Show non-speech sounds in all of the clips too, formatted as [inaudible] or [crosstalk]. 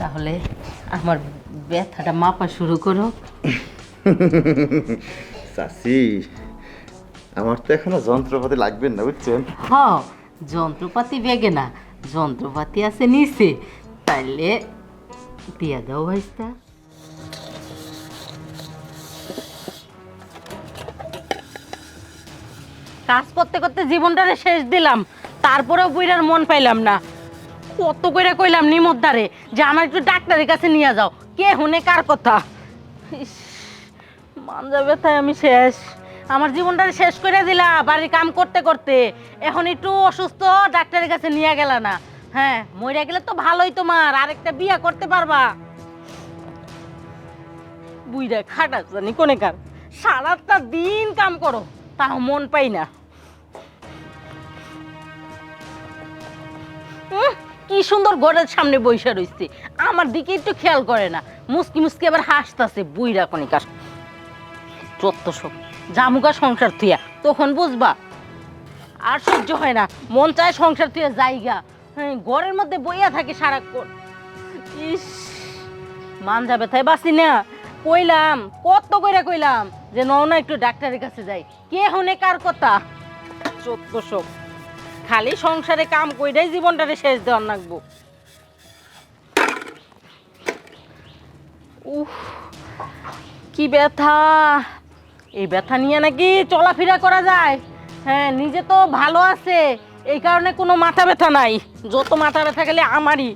তাহলে আমার ব্যথাটা মাপা শুরু করো। চাষি আমার তো এখনও যন্ত্রপাতি লাগবে না বুঝছেন? হ যন্ত্রপাতি বেগে না যন্ত্রপাতি আছে নিচে। তাইলে দিয়া দাও ভাইস্তা। কাজ করতে করতে জীবনটারে শেষ দিলাম তারপরেও বুইরার মন পাইলাম না। কত কইরা কইলাম নিমদ্দারে যে আমার একটু ডাক্তারের কাছে নিয়ে যাও। কে হুনে কার কথা? ইস, মানজা ব্যথায় আমি শেষ। আমার জীবনটা শেষ করে দিলা বাড়ির কাম করতে করতে। এখন একটু অসুস্থ ডাক্তারের কাছে নিয়ে গেল না। হ্যাঁ মরে গেলে তো ভালোই তোমার আরেকটা বিয়া করতে পারবা। বুইরা খাটা জানি কোনে কার। সারাটা দিন কাম করো তাও মন পাই না। উহ, কি সুন্দর ঘরের সামনে বৈশা রইছে। আমার দিকে একটু খেয়াল করে না। মুসকি মুসকি আবার হাসতাছে বুইরা কনিকার চত্ব সব জামুকা সংসার থুয়া তখন বুঝবা, আর সহ্য হয় না। মন চায় সংসার থুয়া জায়গা হ্যাঁ ঘরের মধ্যে বইয়া থাকে সারাক্ষণ। ইস মান যাবে তাই বাসি না। কইলাম, কত কইরা কইলাম যে নও না একটু ডাক্তারের কাছে যাই। কে হনে কার কথা? সব খালি সংসারে কাম কইরাই জীবনটারে শেষ দেওয়ার লাগবো উফ, কি ব্যথা। এই ব্যথা নিয়ে নাকি চলাফেরা করা যায়। হ্যাঁ নিজে তো ভালো আছে। এই কারণে কোনো মাথা ব্যথা নাই। যত মাথা ব্যথা গেলে আমারই।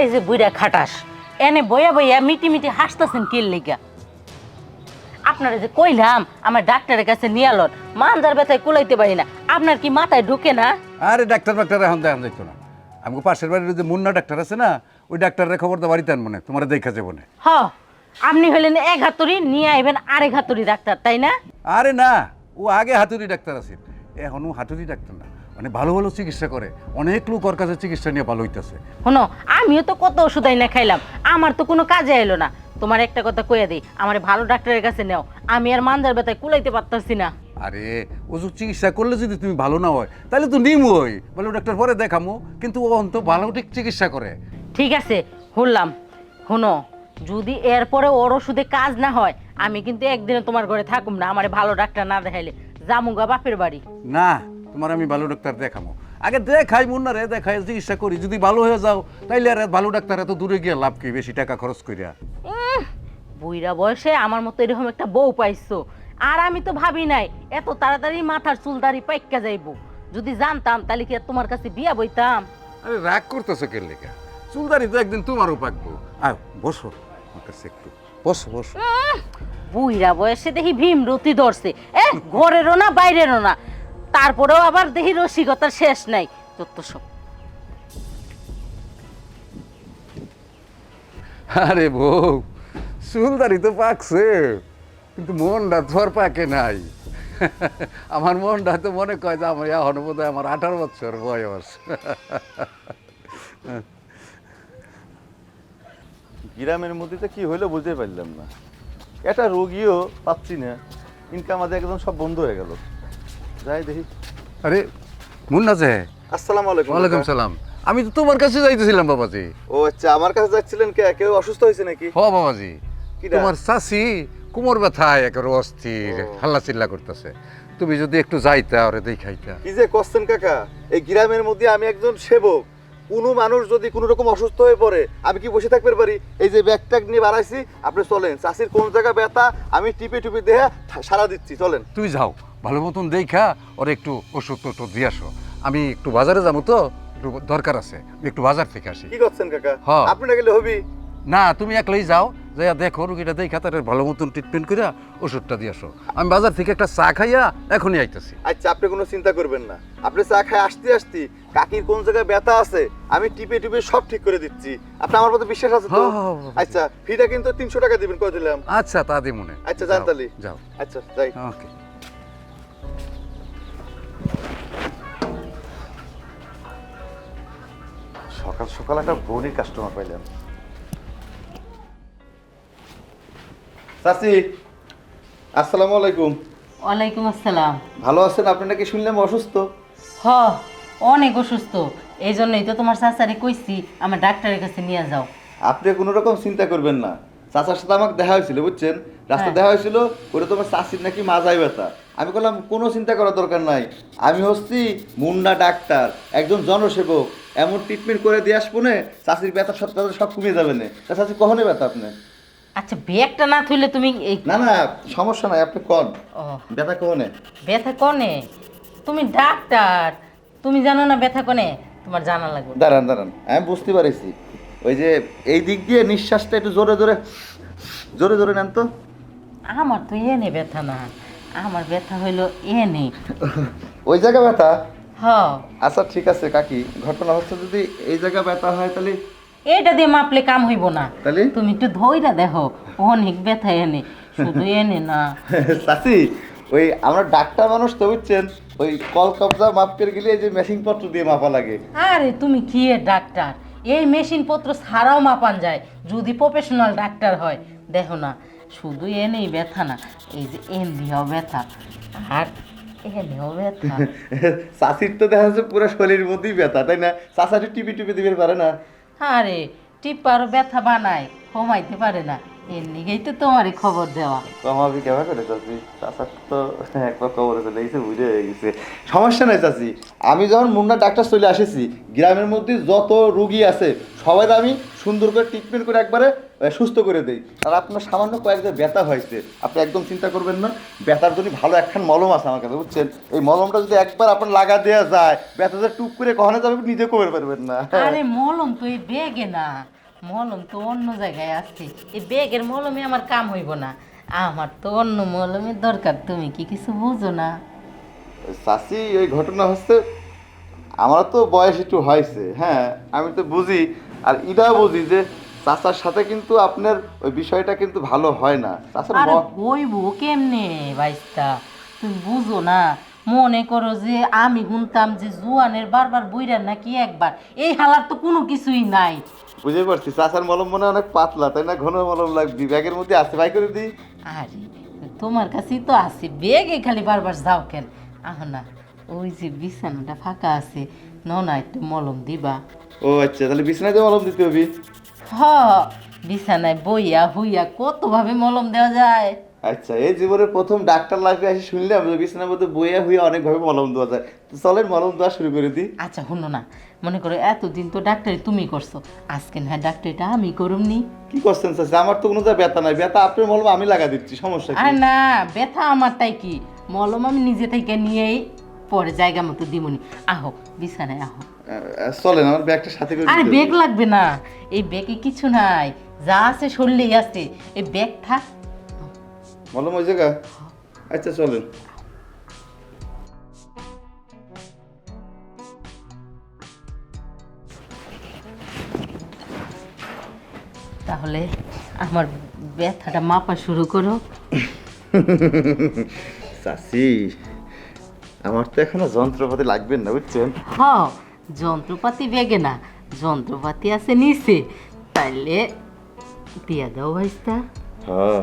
এই যে বুইরা খাটাস এনে বইয়া বইয়া মিটি মিটি হাসতেছেন কিল লেগা আপনারা যে কইলাম আমার ডাক্তারের কাছে নিয়ে আলোন মানজার ব্যথায় কুলাইতে পারি না আপনার কি মাথায় ঢুকে না? আরে ডাক্তার ডাক্তার এখন দেখান যাইতো না? আমাকে পাশের বাড়ির যে মুন্না ডাক্তার আছে না ওই ডাক্তারের খবর তো বাড়িতে আনব না তোমার দেখা যাব না। হ আপনি হলেন এক হাতুড়ি নিয়ে আইবেন আরেক হাতুড়ি ডাক্তার তাই না? আরে না ও আগে হাতুড়ি ডাক্তার আছে এখন ও হাতুড়ি ডাক্তার না। মানে ভালো ভালো চিকিৎসা করে। অনেক লোক ওর কাছে চিকিৎসা নিয়ে ভালো হইতেছে। শোনো আমিও তো কত ওষুধ না খাইলাম আমার তো কোনো কাজে এলো না। তোমার একটা কথা কইয়া দিই আমার ভালো ডাক্তারের কাছে নেও আমি আর মানজার ব্যথায় কুলাইতে পারতাছি না। আরে ওষুধ চিকিৎসা করলে যদি তুমি ভালো না হয় তাহলে তো নিমই বলে ডাক্তার পরে দেখামো কিন্তু ও অন্ত ভালো ঠিক চিকিৎসা করে। ঠিক আছে শুনলাম শোনো যদি এরপরে ওর ওষুধে কাজ না হয় আমি কিন্তু একদিনে তোমার ঘরে থাকুম না আমার ভালো ডাক্তার না দেখাইলে। জামুগা বাপের বাড়ি। না তোমার আমি ভালো ডাক্তার দেখামো আগে দেখাই মুন্না রে দেখাই চিকিৎসা করি। যদি ভালো হয়ে যাও তাইলে আর ভালো ডাক্তার এত দূরে গিয়ে লাভ কি বেশি টাকা খরচ করিয়া বুইরা বয়সে আমার মতো এরকম একটা বউ পাইছো। আর আমি তো ভাবি নাই এত তাড়াতাড়ি মাথার চুল দাড়ি পাইকা যাইবো। যদি জানতাম তাহলে কি আর তোমার কাছে বিয়া বইতাম? আরে রাগ করতেছো কে লেখা চুল চুলদারি তো একদিন তোমারও পাকবো। আয় বসো আমার কাছে একটু। বসো বসো। বুইরা বয়সে দেখি ভীম রতি ধরছে। এ ঘরেরও না বাইরেরও না। তারপরেও আবার দেখি রসিকতার শেষ নাই তোর তো সব। আরে বউ চুলদারি তো পাকছে কিন্তু মনটা তো আর পাকে নাই। আমার মনটা তো মনে কয় যে আমার এখন বোধ আমার আঠারো বছর বয়স। গ্রামের মধ্যে তো কি হইল বুঝতে পারলাম না। একটা রোগীও পাচ্ছি না ইনকাম আমাদের একদম সব বন্ধ হয়ে গেল। যাই দেখি। আরে মুন্না যে। আসসালামু আলাইকুম ওয়ালাইকুম সালাম। আমি তো তোমার কাছে যাইতেছিলাম বাবাজি। ও আচ্ছা আমার কাছে যাচ্ছিলেন কে? কেউ অসুস্থ হয়েছে নাকি? হ বাবাজি? তোমার চাষি কোমর ব্যথায় একেবারে অস্থির হাল্লা চিল্লা করতেছে। তুমি যদি একটু যাইতা ওরে দেখাইতা। কি যে করছেন কাকা? এই গ্রামের মধ্যে আমি একজন সেবক। কোনো মানুষ যদি কোনো রকম অসুস্থ হয়ে পড়ে আমি কি বসে থাকতে পারি এই যে ব্যাগ ট্যাগ নিয়ে বাড়াইছি আপনি চলেন। চাষির কোন জায়গা ব্যথা আমি টিপে টিপে দেহা সারা দিচ্ছি চলেন। তুমি যাও। ভালো মতন দেখা ওরে একটু ওষুধ টষুধ দিয়ে আসো। আমি একটু বাজারে যাব তো একটু দরকার আছে একটু বাজার থেকে আসি। কি করছেন কাকা? হ্যাঁ। গেলে হবি? না তুমি একলাই যাও যাইয়া দেখো রুগীটা দেখা তার ভালো মতন ট্রিটমেন্ট করে ওষুধটা দিয়ে আসো। আমি বাজার থেকে একটা চা খাইয়া এখনই আইতেছি। আচ্ছা আপনি কোনো চিন্তা করবেন না। আপনি চা খায় আসতে আসতে কাকির কোন জায়গায় ব্যথা আছে আমি টিপে টিপে সব ঠিক করে দিচ্ছি। আপনি আমার মতো বিশ্বাস আছে তো। আচ্ছা ফিটা কিন্তু তিনশো টাকা দিবেন কয় দিলাম? আচ্ছা তা দি মনে আচ্ছা, যান তাহলে। যাও। আচ্ছা যাই। ওকে। সকাল সকাল একটা বৌনির কাস্টমার পাইলাম। চাচি আসসালামু আলাইকুম। ওয়ালাইকুম আসসালাম। ভালো আছেন? আপনি নাকি শুনলাম অসুস্থ? হ অনেক অসুস্থ। এই জন্যই তো তোমার চাচারে কইছি আমার ডাক্তারের কাছে নিয়ে যাও। আপনি কোনো রকম চিন্তা করবেন না। চাচার সাথে আমাকে দেখা হয়েছিল বুঝছেন? রাস্তা হ্যাঁ। দেখা হয়েছিল ওটা তোমার চাষির নাকি মাজাই ব্যথা। আমি বললাম কোনো চিন্তা করার দরকার নাই। আমি হচ্ছি মুন্না ডাক্তার একজন জনসেবক। এমন ট্রিটমেন্ট করে দিয়ে আসব না চাষির ব্যথা সব সব কমিয়ে যাবে না। তা চাষি কখনই ব্যথা আপনি আচ্ছা ব্যাগটা না থইলে তুমি এই না না সমস্যা নাই আপনি কন। ব্যথা কখনে ব্যথা কনে তুমি ডাক্তার তুমি জানো না ব্যথা কনে তোমার জানা লাগবে। দাঁড়ান দাঁড়ান আমি বুঝতে পারিছি। ওই যে এই দিক দিয়ে নিঃশ্বাসটা একটু জোরে জোরে জোরে জোরে নেন তো। আমার তো এ এনে ব্যথা না। আমার ব্যথা হইল এ এনে। [laughs] ওই জায়গা ব্যথা? হ। আচ্ছা ঠিক আছে কাকি। ঘটনা হচ্ছে যদি এই জায়গা ব্যথা হয় তাহলে? এইটা দিয়ে মাপলে কাম হইব না। তাহলে? তুমি একটু ধইরা দেখো অনেক ব্যথা এনে শুধু এনে না। [laughs] চাচি ওই আমরা ডাক্তার মানুষ তো বুঝছেন ওই কল কবজা মাপ করে গেলে এই যে মেশিন পত্র দিয়ে মাপা লাগে। আরে তুমি কি ডাক্তার? এই মেশিন পত্র ছাড়াও মাপান যায় যদি প্রফেশনাল ডাক্তার হয় দেখো না। শুধু এনেই ব্যথা না এই যে এন দিয়েও ব্যথা আর এনেও ব্যথা। [laughs] চাষির তো দেখা যাচ্ছে পুরো শরীর মধ্যেই ব্যথা তাই না? চাষাটি টিপি টিপি দিবে পারে না। আরে টিপারও ব্যথা বানায় কমাইতে পারে না। এর তো তোমারই খবর দেওয়া। কমাবি কেমন করে চাচি? চাষার তো একবার খবরে চলে গেছে বুঝে হয়ে গেছে। সমস্যা নাই চাচি আমি যখন মুন্না ডাক্তার চলে আসেছি গ্রামের মধ্যে যত রুগী আছে সবাই আমি সুন্দর করে ট্রিটমেন্ট করে একবারে সুস্থ করে দেই। আর আপনার সামান্য কয়েকটা ব্যথা হয়েছে আপনি একদম চিন্তা করবেন না ব্যথার জন্য ভালো একখান মলম আছে আমার কাছে বুঝছেন? এই মলমটা যদি একবার আপনার লাগা দেওয়া যায় ব্যথাটা টুক করে কখনো যাবে নিজে কমে পারবেন না। আরে মলম তো এই ব্যাগে না। মলম তো অন্য জায়গায় আছে। এই ব্যাগের মলমে আমার কাম হইব না। আমার তো অন্য মলমের দরকার তুমি কি কিছু বুঝো না? চাষি ওই ঘটনা হচ্ছে আমার তো বয়স একটু হয়েছে হ্যাঁ আমি তো বুঝি আর ইটাও বুঝি যে চাচার সাথে কিন্তু আপনার ওই বিষয়টা কিন্তু ভালো হয় না। চাচার আরে হইব কেমনে বাইস্তা তুমি বুঝো না? মনে করো যে আমি শুনতাম যে জুয়ানের বারবার বইরার নাকি একবার। এই হালার তো কোনো কিছুই নাই। বুঝতে পারছি চাচার মলম মনে অনেক পাতলা তাই না? ঘন মলম লাগবে ব্যাগের মধ্যে আছে বাই করে দি আরে তোমার কাছেই তো আছে বেগে খালি বারবার যাও কেন? আহ না ওই যে বিছানাটা ফাঁকা আছে ন একটু মলম দিবা। ও আচ্ছা তাহলে বিছানাতে মলম দিতে হবে। হ বিছানায় বইয়া হুইয়া কতভাবে মলম দেওয়া যায়? আচ্ছা এই জীবনে প্রথম ডাক্তার লাইফে এসে শুনলাম যে বিছানার মধ্যে বইয়া হইয়া অনেকভাবে মলম দেওয়া যায়। তো চলেন মলম দেওয়া শুরু করে দিই। আচ্ছা শুনো না মনে করো এতদিন তো ডাক্তারি তুমি করছ। আজকে না ডাক্তারিটা আমি করুমনি। কি করছেন চাচা আমার তো কোনো ব্যথা নাই। ব্যথা আপনার মলম আমি লাগা দিচ্ছি সমস্যা আর না ব্যথা আমার তাই কি? মলম আমি নিজে থেকে নিয়েই পরে জায়গা মতো দিমুনি। আহো বিছানায় আহো। চলেন আমার ব্যাগটা সাথে করে আরে ব্যাগ লাগবে না। এই ব্যাগে কিছু নাই। যা আছে শরীরেই আছে। এই ব্যাগ থাক। মলম ওই জায়গা? আচ্ছা চলেন। আমার ব্যথাটা মাপা শুরু করো। চাচি আমার তো এখনও যন্ত্রপাতি লাগবে না বুঝছেন? হ যন্ত্রপাতি বেগে না যন্ত্রপাতি আছে নিচে। তাইলে দিয়া দাও ভাইস্তা। হ্যাঁ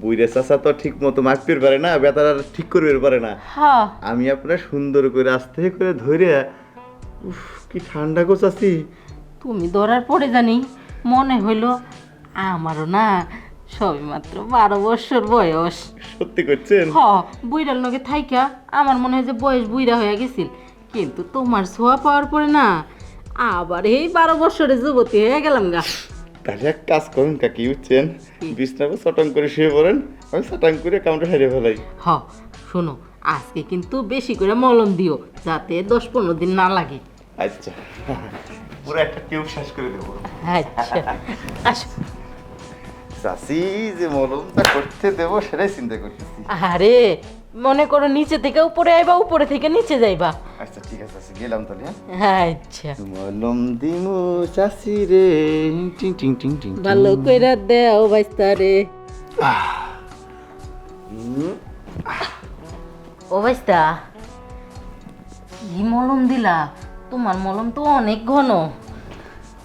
বুইরে চাচা তো ঠিক মতো মাপতে পারে না বেতার ঠিক করবে পারে না। হ্যাঁ। আমি আপনার সুন্দর করে আস্তে করে ধরে উফ কি ঠান্ডা গো চাচি। তুমি ধরার পরে জানি মনে হইল আমারও না সবে মাত্র বারো বছর বয়স। সত্যি করছেন? হ বুইরার লগে থাইকা আমার মনে হয় যে বয়স বুইরা হয়ে গেছিল। কিন্তু তোমার ছোঁয়া পাওয়ার পরে না আবার এই বারো বছরে যুবতী হয়ে গেলাম গা। তাহলে এক কাজ করুন কাকি বুঝছেন? বিছনাকে চটং করে শুয়ে পড়েন আমি চটং করে কাউন্টার হারিয়ে ফেলাই। হ শোনো আজকে কিন্তু বেশি করে মলম দিও যাতে দশ পনেরো দিন না লাগে। আচ্ছা। পুরো একটা টিউব শেষ করে দেবো। আচ্ছা। আসো। চাষি যে মলমটা করতে দেবো সেটাই চিন্তা করতেছি। আরে মনে করো নিচে থেকে উপরে আইবা উপরে থেকে নিচে যাইবা। আচ্ছা ঠিক আছে চাষি গেলাম তাহলে হ্যাঁ? আচ্ছা। মলম দিমু চাষি রে টিং টিং টিং টিং ভালো কইরা দেও বাইস্তা রে। ও বাইস্তা কি মলম দিলা তোমার মলম তো অনেক ঘন।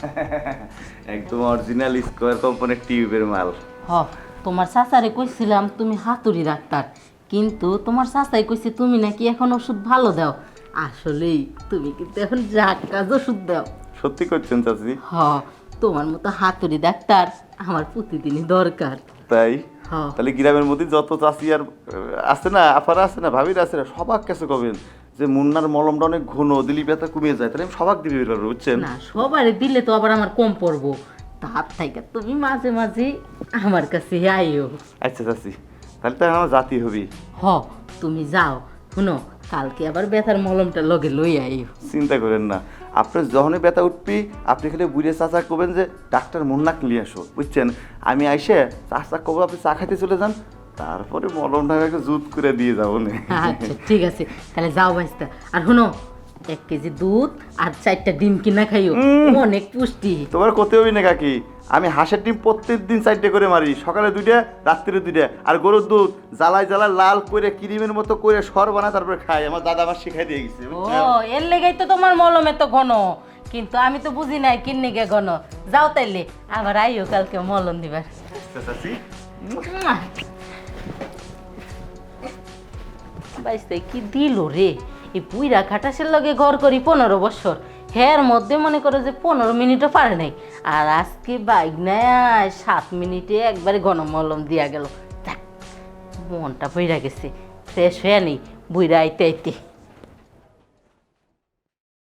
[laughs] একদম অরিজিনাল স্কোয়ার কোম্পানির টিউবের মাল। হ তোমার চাচারে কইছিলাম তুমি হাতুড়ি ডাক্তার। কিন্তু তোমার চাচাই কইছে তুমি নাকি এখন ওষুধ ভালো দাও। আসলেই তুমি কিন্তু এখন জাত কাজ ওষুধ দাও। সত্যি করছেন চাচি? হ তোমার মতো হাতুড়ি ডাক্তার আমার প্রতিদিনই দরকার। তাই? হ। তাহলে গ্রামের মধ্যে যত চাষি আর আছে না আফারা আছে না ভাবির আছে না সবার কাছে কবেন? যে মুন্নার মলমটা অনেক ঘন দিলি ব্যথা কমিয়ে যায় তাহলে আমি সবাক দিবি বের বুঝছেন? না সবারে দিলে তো আবার আমার কম পড়ব। তার থেকে তুমি মাঝে মাঝে আমার কাছে আইও। আচ্ছা চাষি তাহলে তো আমার জাতি হবি। হ তুমি যাও। শুনো কালকে আবার ব্যথার মলমটা লগে লই আইও। চিন্তা করেন না। আপনি যখনই ব্যথা উঠবি আপনি খালি বুড়ে চাচা করবেন যে ডাক্তার মুন্নাক নিয়ে আসো বুঝছেন? আমি আইসে চাচা কব আপনি চা খাইতে চলে যান তারপরে মলমটা আমাকে জুত করে দিয়ে যাব না। আচ্ছা ঠিক আছে। তাহলে যাও বাইস্তা আর শুনো এক কেজি দুধ আর চারটা ডিম কিনা খাইও। অনেক পুষ্টি। তোমার করতে হবি না কাকি। আমি হাঁসের ডিম প্রত্যেক দিন চারটে করে মারি। সকালে দুইটা রাত্রিরে দুইটা। আর গরুর দুধ জ্বালায় জ্বালায় লাল করে ক্রিমের মতো করে সর বানা তারপরে খাই আমার দাদা আমার শিখাই দিয়ে গেছে ও এর লেগেই তো তোমার মলম এত ঘন। কিন্তু আমি তো বুঝি নাই কিন্নি গে ঘন। যাও তাইলে আবার আইও কালকে মলম দিবার। আচ্ছা, চাচি। বাইসতে কি দিল রে? এই পুইরা খাটাসের লগে ঘর করি পনেরো বছর। হের মধ্যে মনে করো যে পনেরো মিনিটও পারে নাই। আর আজকে বাইক নেয় সাত মিনিটে একবারে গণমলম মলম দিয়া গেল। মনটা পইরা গেছে। ফ্রেশ হয়ে নেই বুইরা আইতে আইতে।